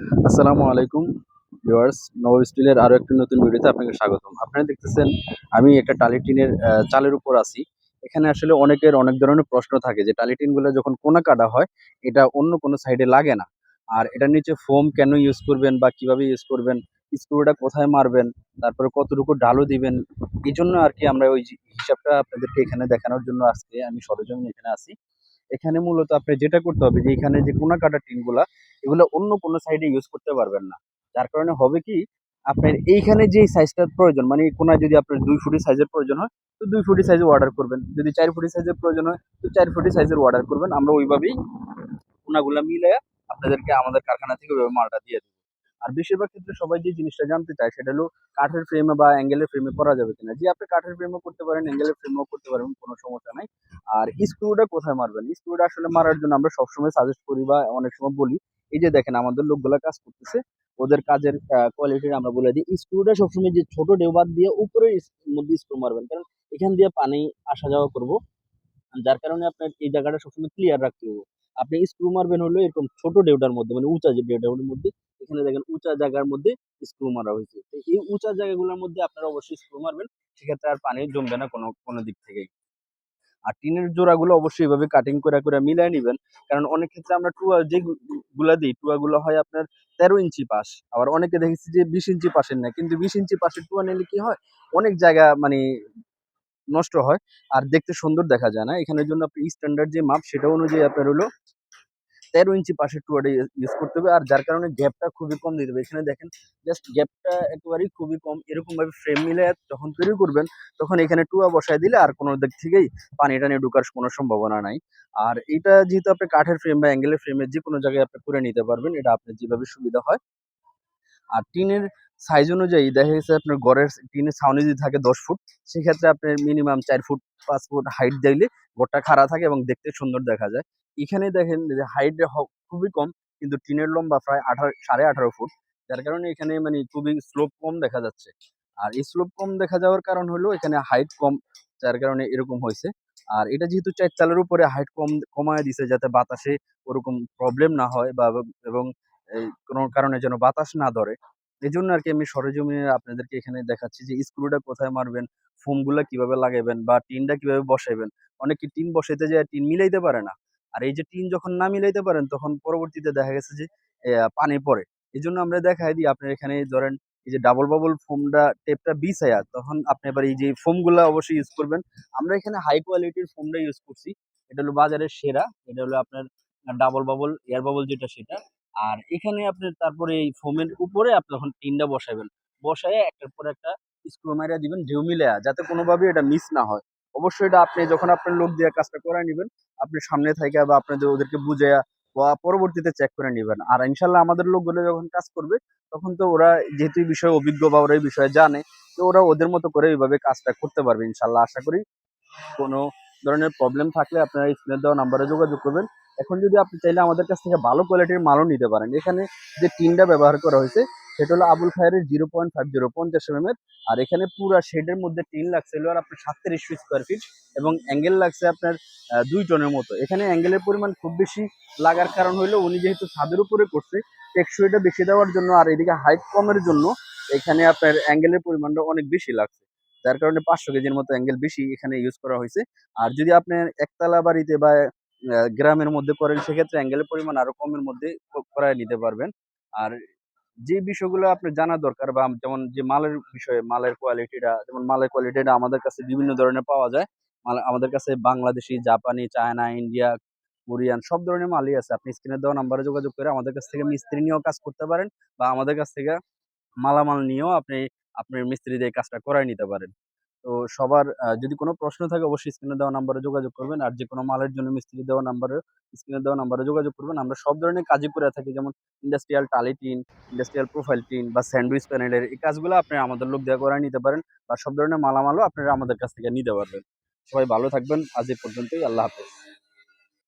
আসসালামু আলাইকুম ভিউয়ার্স নব স্টিলের আরও একটি নতুন ভিডিওতে আপনাকে স্বাগতম। আপনারা দেখতেছেন, আমি একটা টালি টিনের চালের উপর আছি। এখানে আসলে অনেকের অনেক ধরনের প্রশ্ন থাকে যে টালি টিনগুলো যখন কোনা কাটা হয়, এটা অন্য কোনো সাইডে লাগে না। আর এটার নিচে ফোম কেন ইউজ করবেন বা কীভাবে ইউজ করবেন, স্ক্রুটা কোথায় মারবেন, তারপরে কতটুকু ডালু দিবেন এই জন্য আর কি আমরা ওই হিসাবটা আপনাদেরকে এখানে দেখানোর জন্য আজকে আমি সরজমিন এখানে আছি। এখানে মূলত আপনি যেটা করতে হবে যে, এখানে যে কোনা কাটা টিনগুলা, এগুলো অন্য কোনো সাইডে ইউজ করতে পারবেন না। যার কারণে হবে কি, আপনার এইখানে যে সাইজটার প্রয়োজন মানে কোনা কোনায় যদি আপনার দুই ফুটি সাইজের প্রয়োজন হয়, তো দুই ফুটি সাইজে অর্ডার করবেন। যদি চার ফুটি সাইজের প্রয়োজন হয়, তো চার ফুটি সাইজের অর্ডার করবেন। আমরা ওইভাবেই কোনাগুলা মিলে আপনাদেরকে আমাদের কারখানা থেকে ওইভাবে মালটা দিয়ে দেবো। আর বেশিরভাগ ক্ষেত্রে সবাই যে জিনিসটা জানতে চায়, সেটা হলো কাঠের ফ্রেমে বা অ্যাঙ্গেলের ফ্রেমে করা যাবে কিনা। যে আপনি কাঠের ফ্রেমও করতে পারেন অ্যাঙ্গেলের ফ্রেমও করতে পারেন, কোনো সমস্যা নাই। আর স্ক্রুটা কোথায় মারবেন? স্ক্রুটা আসলে মারার জন্য আমরা সবসময় সাজেস্ট করি বা অনেক সময় বলি, এই যে দেখেন আমাদের লোকগুলা কাজ করতেছে, ওদের কাজের কোয়ালিটি আমরা বলে দিই। স্ক্রুটা সবসময় যে ছোট ডেউবাদ দিয়ে উপরে মধ্যে স্ক্রু মারবেন। কারণ এখান দিয়ে পানি আসা যাওয়া করব। যার কারণে আপনার এই জায়গাটা সবসময় ক্লিয়ার রাখতে হবে। আপনি স্ক্রু মারবেন হলো এরকম ছোট ডেউটার মধ্যে মানে উঁচা যে ডেউটার মধ্যে এখানে দেখেন উঁচা জায়গার মধ্যে স্ক্রু মারা হয়েছে। এই উঁচা জায়গাগুলোর মধ্যে আপনারা অবশ্যই স্ক্রু মারবেন, সেক্ষেত্রে আর পানি জমবে না কোনো কোনো দিক থেকেই। আর টিনের জোড়াগুলো অবশ্যই এভাবে কাটিং করে করে মিলাই নিবেন, কারণ অনেক ক্ষেত্রে আমরা টুয়া যে গুলা দিই, টুয়াগুলো হয় আপনার তেরো ইঞ্চি পাশ। আবার অনেকে দেখেছি যে বিশ ইঞ্চি পাশের নেয়, কিন্তু বিশ ইঞ্চি পাশের টুয়া নিলে কি হয়? অনেক জায়গা মানে নষ্ট হয়, আর দেখতে সুন্দর দেখা যায় না। এখানের জন্য আপনি স্ট্যান্ডার্ড যে মাপ, সেটা অনুযায়ী আপনার হলো তেরো ইঞ্চি পাশের টুয়াটা ইউজ করতে হবে। আর যার কারণে গ্যাপটা খুবই কম দিতে হবে। এখানে দেখেন জাস্ট গ্যাপটা একেবারেই খুবই কম। এরকম ভাবে ফ্রেম মিলে যখন তৈরি করবেন, তখন এখানে টুয়া বসায় দিলে আর কোনো দিক থেকেই পানি টানি ঢুকার কোনো সম্ভাবনা নাই। আর এটা যেহেতু আপনি কাঠের ফ্রেম বা অ্যাঙ্গেলের ফ্রেমের যে কোনো জায়গায় আপনি করে নিতে পারবেন, এটা আপনার যেভাবে সুবিধা হয়। আর টিনের সাইজ অনুযায়ী, দেখা গেছে আপনার ঘরের টিনের ছাউনি যদি থাকে দশ ফুট, সেক্ষেত্রে আপনার মিনিমাম চার ফুট, পাঁচ ফুট হাইট দিলে ঘরটা খাড়া থাকে এবং দেখতে সুন্দর দেখা যায়। এখানে দেখেন যে হাইট খুবই কম, কিন্তু টিনের লম্বা প্রায় আঠারো, সাড়ে আঠারো ফুট। যার কারণে এখানে মানে খুবই স্লোপ কম দেখা যাচ্ছে। আর এই স্লোপ কম দেখা যাওয়ার কারণ হলো এখানে হাইট কম, যার কারণে এরকম হয়েছে। আর এটা যেহেতু চালের উপরে হাইট কম, কমায় দিছে যাতে বাতাসে ওরকম প্রবলেম না হয় বা, এবং কোনো কারণে যেন বাতাস না ধরে। এই জন্য আর কি আমি সরেজমিনে আপনাদেরকে এখানে দেখাচ্ছি যে স্ক্রুটা কোথায় মারবেন ফোমগুলা কীভাবে লাগাবেন বা টিনটা কীভাবে বসাইবেন। অনেকে টিন বসাইতে যায়, টিন মিলাইতে পারে না। আর এই যে টিন যখন না মিলাইতে পারেন, তখন পরবর্তীতে দেখা গেছে যে পানি পড়ে। এই জন্য আমরা দেখাই দিই আপনার এখানে ধরেন এই যে ডাবল বাবল ফোমটা টেপটা বিছায়া, তখন আপনি এবার এই যে ফোমগুলা অবশ্যই ইউজ করবেন। আমরা এখানে হাই কোয়ালিটির ফোমটা ইউজ করছি। এটা হলো বাজারের সেরা, এটা হলো আপনার ডাবল বাবল এয়ার বাবল যেটা সেটা। আর এখানে আপনি তারপরে এই ফোমের উপরে আপনি তখন টিনটা বসাবেন। বসায় একটার পর একটা স্ক্রু মাইরা দিবেন ঢেউ মিলায়া যাতে কোনোভাবে এটা মিস না হয়। অবশ্যই এটা আপনি যখন আপনার লোক দিয়ে কাজটা করে নেবেন, আপনি সামনে থেকে বা আপনাদের ওদেরকে বুঝাইয়া বা পরবর্তীতে চেক করে নেবেন। আর ইনশাল্লাহ আমাদের লোকগুলো যখন কাজ করবে, তখন তো ওরা যেহেতু এই বিষয়ে অভিজ্ঞ বা ওরা এই বিষয়ে জানে, তো ওরা ওদের মতো করে এইভাবে কাজটা করতে পারবে ইনশাল্লাহ। আশা করি কোনো ধরনের প্রবলেম থাকলে আপনারা স্ক্রিনে দেওয়া নাম্বারে যোগাযোগ করবেন। এখন যদি আপনি চাইলে আমাদের কাছ থেকে ভালো কোয়ালিটির মালও নিতে পারেন। এখানে যে টিনটা ব্যবহার করা হয়েছে সেটা হলো Abul Khayer zero point five zero, পঞ্চাশ এম এর। আর এখানে পুরো শেডের মধ্যে টিন লাগছে আর আপনার সাতত্রিশ স্কোয়ার ফিট এবং অ্যাঙ্গেল লাগছে আপনার দুই টনের মতো। এখানে অ্যাঙ্গেলের পরিমাণ খুব বেশি লাগার কারণ হলো উনি যেহেতু ছাদের উপরে করছে টেকসইটা বেশি দেওয়ার জন্য আর এদিকে হাইট কমের জন্য এখানে আপনার অ্যাঙ্গেলের পরিমাণটা অনেক বেশি লাগছে। যার কারণে পাঁচশো কেজির মতো অ্যাঙ্গেল বেশি এখানে ইউজ করা হয়েছে। আর যদি আপনি একতলা বাড়িতে বা গ্রামের মধ্যে করেন, সেক্ষেত্রে অ্যাঙ্গেলের পরিমাণ আরও কমের মধ্যে করায় নিতে পারবেন। আর যে বিষয়গুলো আপনার জানা দরকার বা যেমন যে মালের বিষয়ে, মালের কোয়ালিটিটা যেমন মালের কোয়ালিটিটা আমাদের কাছে বিভিন্ন ধরনের পাওয়া যায়। মাল, আমাদের কাছে বাংলাদেশি, জাপানি, চায়না, ইন্ডিয়া, কোরিয়ান সব ধরনের মালই আছে। আপনি স্ক্রিনে দেওয়া নাম্বারে যোগাযোগ করে আমাদের কাছ থেকে মিস্ত্রি নিয়েও কাজ করতে পারেন বা আমাদের কাছ থেকে মালামাল নিয়েও আপনি আপনার মিস্ত্রি দিয়ে কাজটা করাই নিতে পারেন। তো সবার যদি কোনো প্রশ্ন থাকে অবশ্যই স্ক্রিনে দেওয়া নাম্বারে যোগাযোগ করবেন। আর যে কোনো মালের জন্য মিস্ত্রি দেওয়া নাম্বারে স্ক্রিনে দেওয়া নাম্বারে যোগাযোগ করবেন। আমরা সব ধরনের কাজই করে থাকি। যেমন ইন্ডাস্ট্রিয়াল টালি টিন ইন্ডাস্ট্রিয়াল প্রোফাইল টিন বা স্যান্ডউইচ প্যানেলের এই কাজগুলো আপনি আমাদের লোক দেওয়া করায় নিতে পারেন। বা সব ধরনের মালামালও আপনারা আমাদের কাছ থেকে নিতে পারবেন। সবাই ভালো থাকবেন। আজ এ পর্যন্তই। আল্লাহ হাফেজ।